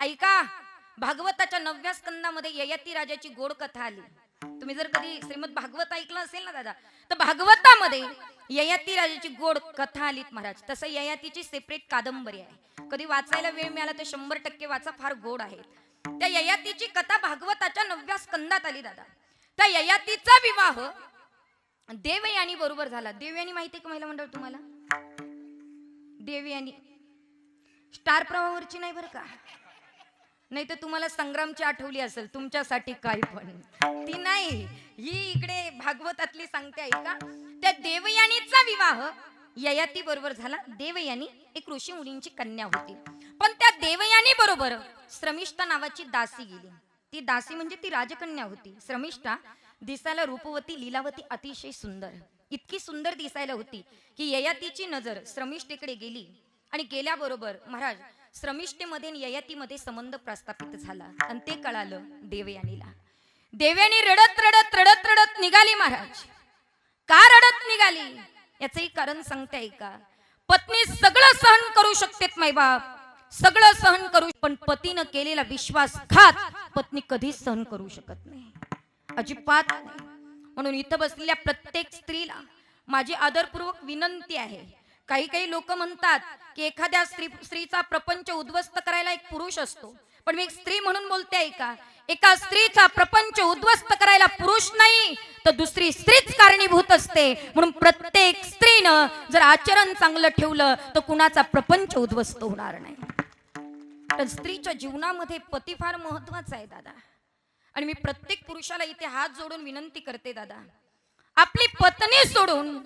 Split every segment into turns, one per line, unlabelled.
ऐका भागवताच्या नवव्या स्कंदामध्ये ययाती राजाची गोड कथा आली. तुम्ही जर कधी श्रीमद भागवत ऐकलं असेल ना दादा तर भागवतामध्ये ययाती राजाची गोड कथा आलीत महाराज. तसं ययातीची सेपरेट कादंबरी आहे. कधी वाचायला वेळ मिळाला तर शंभर टक्के वाचा फार गोड आहे. त्या ययातीची कथा भागवताच्या नवव्या स्कंदात आली दादा. त्या ययातीचा विवाह देवयानी बरोबर झाला. देवयानी माहिती का महिला मंडळ तुम्हाला? देवयानी. स्टार प्रवाहावरची नाही बरं का? नाही तर तुम्हाला संग्रामची आठवली असेल तुमच्यासाठी काही पण. ती नाही. ही इकडे भागवतातली सांगते आहे का त्या देवयानीचा विवाह ययाती बरोबर झाला. देवयानी एक ऋषी मुलींची कन्या होती. पण त्या देवयानी बरोबर श्रमिष्ठा नावाची दासी गेली. ती दासी म्हणजे ती राजकन्या होती. श्रमिष्ठा दिसायला रूपवती लीलावती अतिशय सुंदर. इतकी सुंदर दिसायला होती की ययातीची नजर श्रमिष्ठेकडे गेली आणि गेल्याबरोबर महाराज श्रमिष्ठेमध्ये ययातीमध्ये संबंध प्रस्थापित झाला. आणि ते कळालं देवयानीला देवयानी रडत रडत रडत रडत निघाली महाराज. का रडत निघाली? याचंही कारण सांगते का? पत्नी सगळं सहन करू शकतेत मायबाप सगळं सहन करू पण पतीनं केलेला विश्वासघात पत्नी कधीच सहन करू शकत नाही. अजिबात म्हणून इथं बसलेल्या प्रत्येक स्त्रीला माझी आदरपूर्वक विनंती आहे. काही काही लोक म्हणतात की एखाद्या स्त्री स्त्रीचा प्रपंच उद्ध्वस्त करायला एक पुरुष असतो. पण मी एक स्त्री म्हणून बोलते आहे का एका स्त्रीचा प्रपंच उद्ध्वस्त करायला पुरुष नाही तर दुसरी स्त्रीच कारणीभूत असते. म्हणून प्रत्येक स्त्रीनं जर आचरण चांगलं ठेवलं तर कुणाचा प्रपंच उद्ध्वस्त होणार नाही. तर स्त्रीच्या जीवनामध्ये पती फार महत्त्वाचा आहे दादा. आणि मी प्रत्येक पुरुषाला इथे हात जोडून विनंती करते दादा. आपली पत्नी सोडून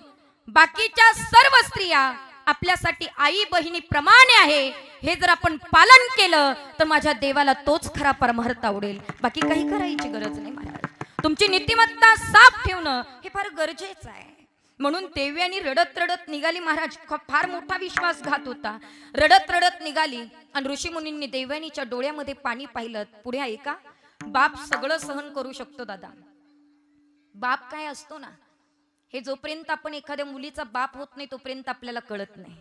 बाकीच्या सर्व स्त्रिया आपल्यासाठी आई बहिणी प्रमाणे आहे. हे जर आपण पालन केलं तर माझ्या देवाला तोच खरा परमार्थ आवडेल. बाकी काही करायची गरज नाही महाराज तुमची नीतिमत्ता साफ ठेवणं हे फार गरजेचं आहे. म्हणून देव्यानी रडत रडत निघाली महाराज. फार मोठा विश्वासघात होता. रडत रडत निघाली आणि ऋषीमुनींनी देव्यानीच्या डोळ्यामध्ये पाणी पाहिलं. पुढे ऐका बाप सगळं सहन करू शकतो दादा. बाप काय असतो ना? हे जोपर्यंत आपण एखाद्या मुलीचा बाप होत नाही तोपर्यंत आपल्याला कळत नाही.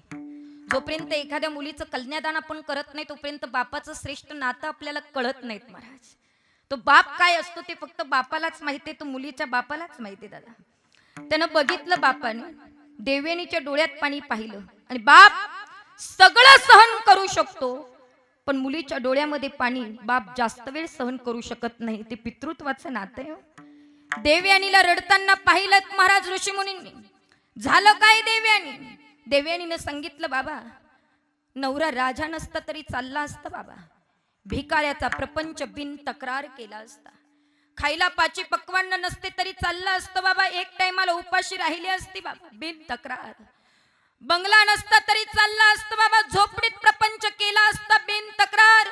जोपर्यंत एखाद्या मुलीचं कल्यादान आपण करत नाही तोपर्यंत बापाचं श्रेष्ठ नातं आपल्याला कळत नाहीत महाराज. तो बाप काय असतो ते फक्त बापालाच माहिती आहे तो मुलीच्या बापालाच माहिती दादा. त्यानं बघितलं बापाने देवेनीच्या डोळ्यात पाणी पाहिलं आणि बाप सगळं सहन करू शकतो पण मुलीच्या डोळ्यामध्ये पाणी बाप जास्त वेळ सहन करू शकत नाही. ते पितृत्वाचं नातं आहे हो. देवयानीला रडताना पाहिलं महाराज ऋषीमुनींनी झालं काय देवयानी? देवयानीनं सांगितलं बाबा नवरा राजा नसता तरी चालला असता बाबा. भिकाऱ्याचा प्रपंच बिन तक्रार केला असता. खायला पाची पक्वान्न नसते तरी चाललं असतं बाबा. एक टायमाला उपाशी राहिली असती बाबा. बिन तक्रार. बंगला नसता तरी चालला असतं बाबा. झोपडीत प्रपंच केला असता बिन तक्रार.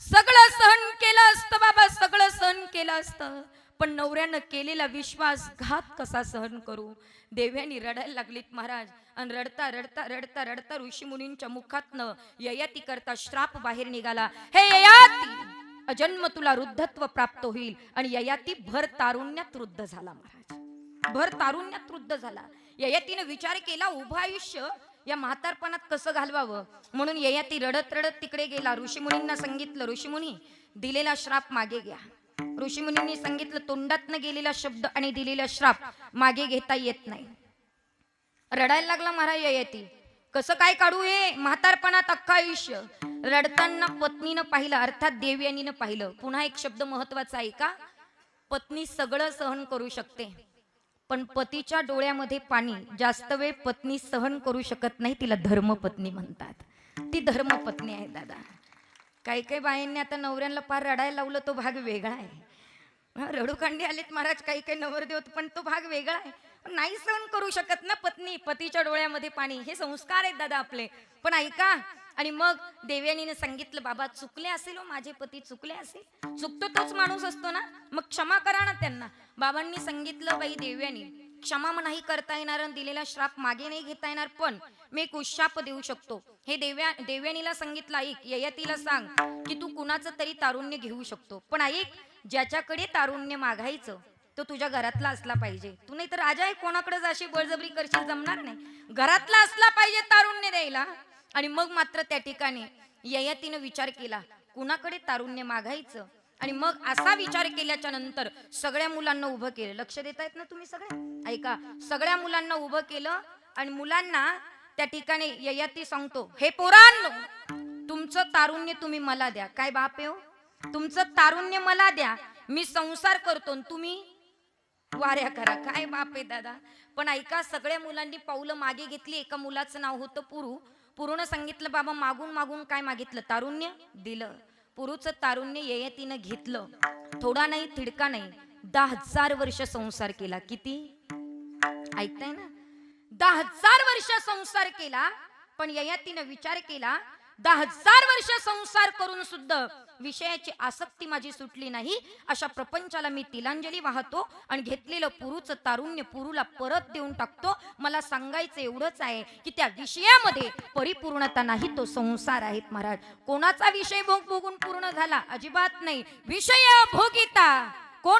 सगळं सहन केलं असतं बाबा. सगळं सहन केलं असतं. पण नवऱ्यानं केलेला विश्वासघात कसा सहन करू? देव्यानी रडायला लागलीत महाराज. आणि रडता रडता रडता रडता ऋषी मुनींच्या मुखातनं ययाती करता श्राप बाहेर निघाला. हे ययाती अजन्म तुला वृद्धत्व प्राप्त होईल. आणि ययाती भर तारुण्यात वृद्ध झाला महाराज. भर तारुण्यात वृद्ध झाला. ययातीनं विचार केला उभं आयुष्य या म्हातारपणात कसं घालवावं? म्हणून ययाती रडत रडत तिकडे गेला. ऋषीमुनींना सांगितलं ऋषीमुनी दिलेला श्राप मागे घ्या. ऋषीमुनींनी सांगितलं तोंडातनं गेलेला शब्द आणि दिलेला श्राप मागे घेता येत नाही. रडायला लागला महाराज ययाती. कसं काय काढू हे? म्हातारपणात अख्खा आयुष्य. रडताना पत्नीनं पाहिलं अर्थात देवयानीनं पाहिलं. पुन्हा एक शब्द महत्त्वाचा आहे का? पत्नी सगळं सहन करू शकते पण पतीच्या डोळ्यामध्ये पाणी. जास्त वेळ पत्नी सहन करू शकत नाही तिला धर्मपत्नी म्हणतात. ती धर्मपत्नी आहे दादा. काही काही बाईंनी आता नवऱ्यांना पार रडायला लावलं तो भाग वेगळा आहे. रडूकांडी आलेत महाराज काही काही नवरदेव पण तो भाग वेगळा आहे. नाही सहन करू शकत ना पत्नी पतीच्या डोळ्यामध्ये पाणी. हे संस्कार आहेत दादा आपले. पण ऐका आणि मग देवयानीने सांगितलं बाबा चुकले असेल हो माझे पती चुकले असेल. चुकतो तोच माणूस असतो ना? मग क्षमा करा ना त्यांना. बाबांनी सांगितलं बाई देव्यानी क्षमा नाही करता येणार आणि दिलेला श्राप मागे नाही घेता येणार पण मी एक उशाप देऊ शकतो. हे देव्या देव्यानीला सांगितलं ऐक ययतीला सांग की तू कुणाचं तरी तारुण्य घेऊ शकतो. पण ऐक ज्याच्याकडे तारुण्य मागायचं तो तुझ्या घरातला असला पाहिजे. तू नाही तर राजा आहे कोणाकडे अशी बळजबरी करशील जमणार नाही. घरातला असला पाहिजे तारुण्य द्यायला. आणि मग मात्र त्या ठिकाणी ययातीनं विचार केला कुणाकडे तारुण्य मागायचं? आणि मग असा विचार केल्याच्यानंतर सगळ्या मुलांना उभं केलं. लक्ष देतायत ना तुम्ही सगळे ऐका सगळ्या मुलांना उभं केलं आणि मुलांना त्या ठिकाणी ययाती सांगतो हे पोरांनो तुमचं तारुण्य तुम्ही मला द्या. काय बाप हो? तुमचं तारुण्य मला द्या मी संसार करतो तुम्ही वाऱ्या करा. काय बाप आहे दादा? पण ऐका सगळ्या मुलांनी पावलं मागे घेतली एका मुलाचं नाव होतं पुरू. पुरूनं सांगितलं बाबा मागून मागून काय मागितलं? तारुण्य? दिलं. पुरूचं तारुण्य ययतीनं घेतलं. थोडा नाही तिडका नाही. दहा हजार वर्ष संसार केला. किती? ऐकताय ना? दहा हजार वर्ष संसार केला पण ययातीनं विचार केला दहा हजार वर्ष संसार करून सुद्धा विषयाची आसक्ती माझी सुटली नाही. अशा प्रपंचाला मी तिलांजली वाहतो आणि घेतलेलं पुरूचं तारुण्य पुरूला परत देऊन टाकतो. मला सांगायचं एवढंच आहे की त्या विषयामध्ये परिपूर्णता नाही तो संसार आहेत महाराज. कोणाचा विषय भोग भोगून पूर्ण झाला? अजिबात नाही. विषय भोगिता कोण?